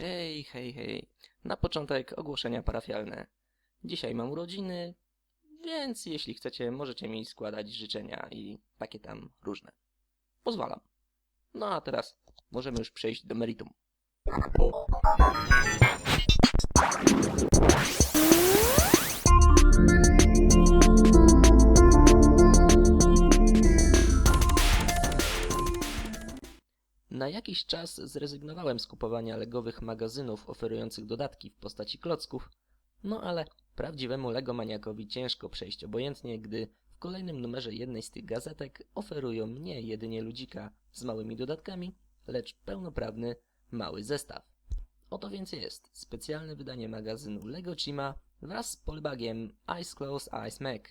Hej, hej, hej. Na początek ogłoszenia parafialne. Dzisiaj mam urodziny, więc jeśli chcecie, możecie mi składać życzenia i takie tam różne. Pozwalam. No a teraz możemy już przejść do meritum. Jakiś czas zrezygnowałem z kupowania legowych magazynów oferujących dodatki w postaci klocków, no ale prawdziwemu Lego maniakowi ciężko przejść obojętnie, gdy w kolejnym numerze jednej z tych gazetek oferują nie jedynie ludzika z małymi dodatkami, lecz pełnoprawny mały zestaw. Oto więc jest specjalne wydanie magazynu Lego Chima wraz z polbagiem Ice Close Ice Mac,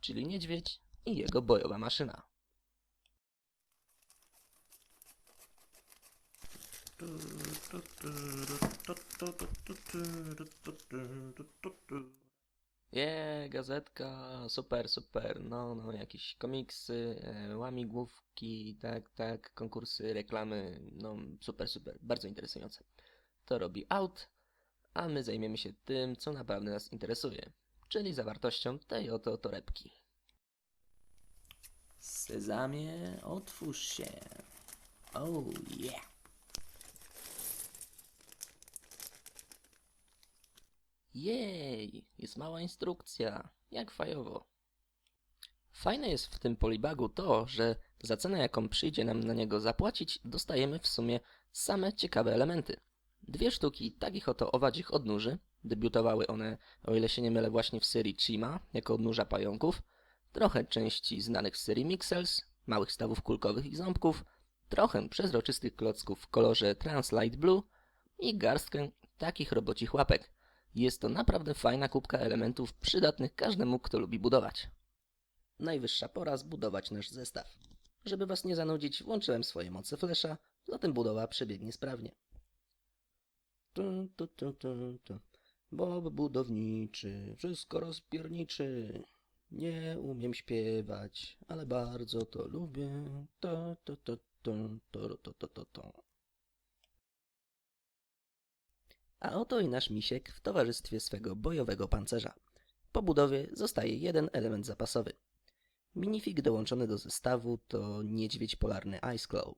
czyli niedźwiedź i jego bojowa maszyna. Je, gazetka, super, super, no, no, jakieś komiksy, e, łamigłówki, tak, tak, konkursy, reklamy, no, super, super, bardzo interesujące. To robi out, a my zajmiemy się tym, co naprawdę nas interesuje, czyli zawartością tej oto torebki. Sezamie, otwórz się. Oh yeah. Jej, jest mała instrukcja, jak fajowo. Fajne jest w tym polibagu to, że za cenę jaką przyjdzie nam na niego zapłacić, dostajemy w sumie same ciekawe elementy. Dwie sztuki takich oto owadzich odnóży, debiutowały one, o ile się nie mylę, właśnie w serii Chima, jako odnóża pająków, trochę części znanych z serii Mixels, małych stawów kulkowych i ząbków, trochę przezroczystych klocków w kolorze Translight Blue i garstkę takich robocich łapek. Jest to naprawdę fajna kubka elementów przydatnych każdemu, kto lubi budować. Najwyższa pora zbudować nasz zestaw. Żeby was nie zanudzić, włączyłem swoje moce flesza, zatem budowa przebiegnie sprawnie. Tu, tu, tu, tu, tu. Bob budowniczy, wszystko rozpierniczy. Nie umiem śpiewać, ale bardzo to lubię. To, to, to, to, to, to, to, to, to. A oto i nasz misiek w towarzystwie swego bojowego pancerza. Po budowie zostaje jeden element zapasowy. Minifig dołączony do zestawu to niedźwiedź polarny Ice Claw,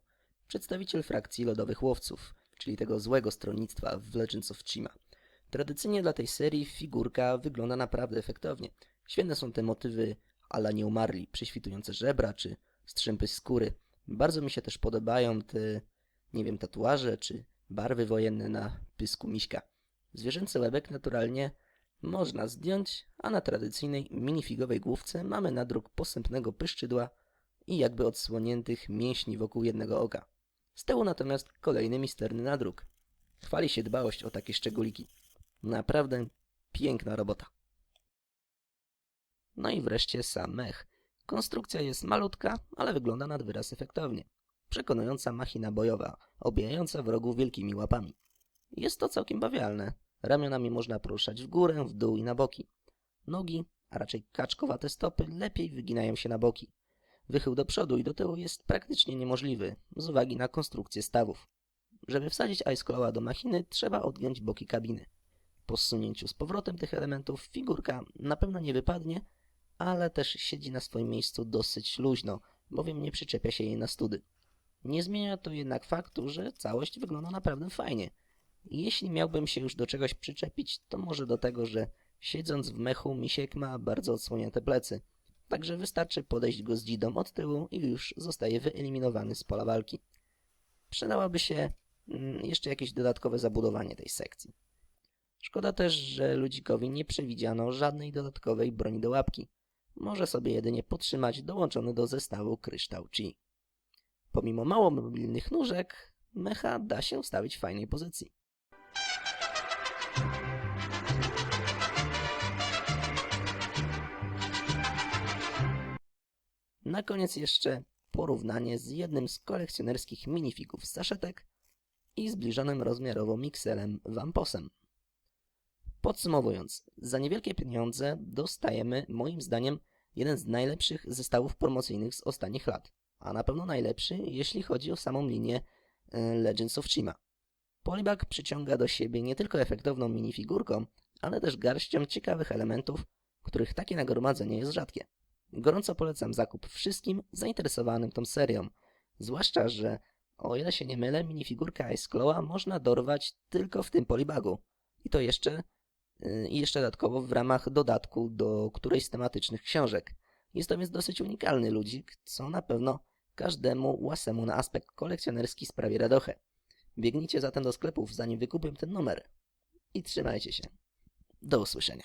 przedstawiciel frakcji lodowych łowców, czyli tego złego stronnictwa w Legends of Chima. Tradycyjnie dla tej serii figurka wygląda naprawdę efektownie. Świetne są te motywy ala nie umarli, prześwitujące żebra czy strzępy skóry. Bardzo mi się też podobają te, nie wiem, tatuaże czy barwy wojenne na pysku miśka. Zwierzęcy łebek naturalnie można zdjąć, a na tradycyjnej minifigowej główce mamy nadruk posępnego pyszczydła i jakby odsłoniętych mięśni wokół jednego oka. Z tyłu natomiast kolejny misterny nadruk. Chwali się dbałość o takie szczególiki. Naprawdę piękna robota. No i wreszcie sam mech. Konstrukcja jest malutka, ale wygląda nad wyraz efektownie. Przekonująca machina bojowa, obijająca wrogów wielkimi łapami. Jest to całkiem bawialne. Ramionami można poruszać w górę, w dół i na boki. Nogi, a raczej kaczkowate stopy, lepiej wyginają się na boki. Wychył do przodu i do tyłu jest praktycznie niemożliwy, z uwagi na konstrukcję stawów. Żeby wsadzić Ice do machiny, trzeba odgiąć boki kabiny. Po zsunięciu z powrotem tych elementów figurka na pewno nie wypadnie, ale też siedzi na swoim miejscu dosyć luźno, bowiem nie przyczepia się jej na study. Nie zmienia to jednak faktu, że całość wygląda naprawdę fajnie. Jeśli miałbym się już do czegoś przyczepić, to może do tego, że siedząc w mechu misiek ma bardzo odsłonięte plecy. Także wystarczy podejść go z dzidą od tyłu i już zostaje wyeliminowany z pola walki. Przydałoby się mm, jeszcze jakieś dodatkowe zabudowanie tej sekcji. Szkoda też, że ludzikowi nie przewidziano żadnej dodatkowej broni do łapki. Może sobie jedynie podtrzymać dołączony do zestawu kryształ Chi. Pomimo mało mobilnych nóżek, mecha da się ustawić w fajnej pozycji. Na koniec jeszcze porównanie z jednym z kolekcjonerskich minifigów z saszetek i zbliżonym rozmiarowo mikselem Vamposem. Podsumowując, za niewielkie pieniądze dostajemy, moim zdaniem, jeden z najlepszych zestawów promocyjnych z ostatnich lat, a na pewno najlepszy, jeśli chodzi o samą linię e, Legends of Chima. Polibag przyciąga do siebie nie tylko efektowną minifigurką, ale też garścią ciekawych elementów, których takie nagromadzenie jest rzadkie. Gorąco polecam zakup wszystkim zainteresowanym tą serią, zwłaszcza, że o ile się nie mylę, minifigurka Ice Claw'a można dorwać tylko w tym polibagu. I to jeszcze, yy, i jeszcze dodatkowo w ramach dodatku do którejś z tematycznych książek. Jest to więc dosyć unikalny ludzik, co na pewno każdemu łasemu na aspekt kolekcjonerski sprawi radochę. Biegnijcie zatem do sklepów, zanim wykupię ten numer. I trzymajcie się. Do usłyszenia.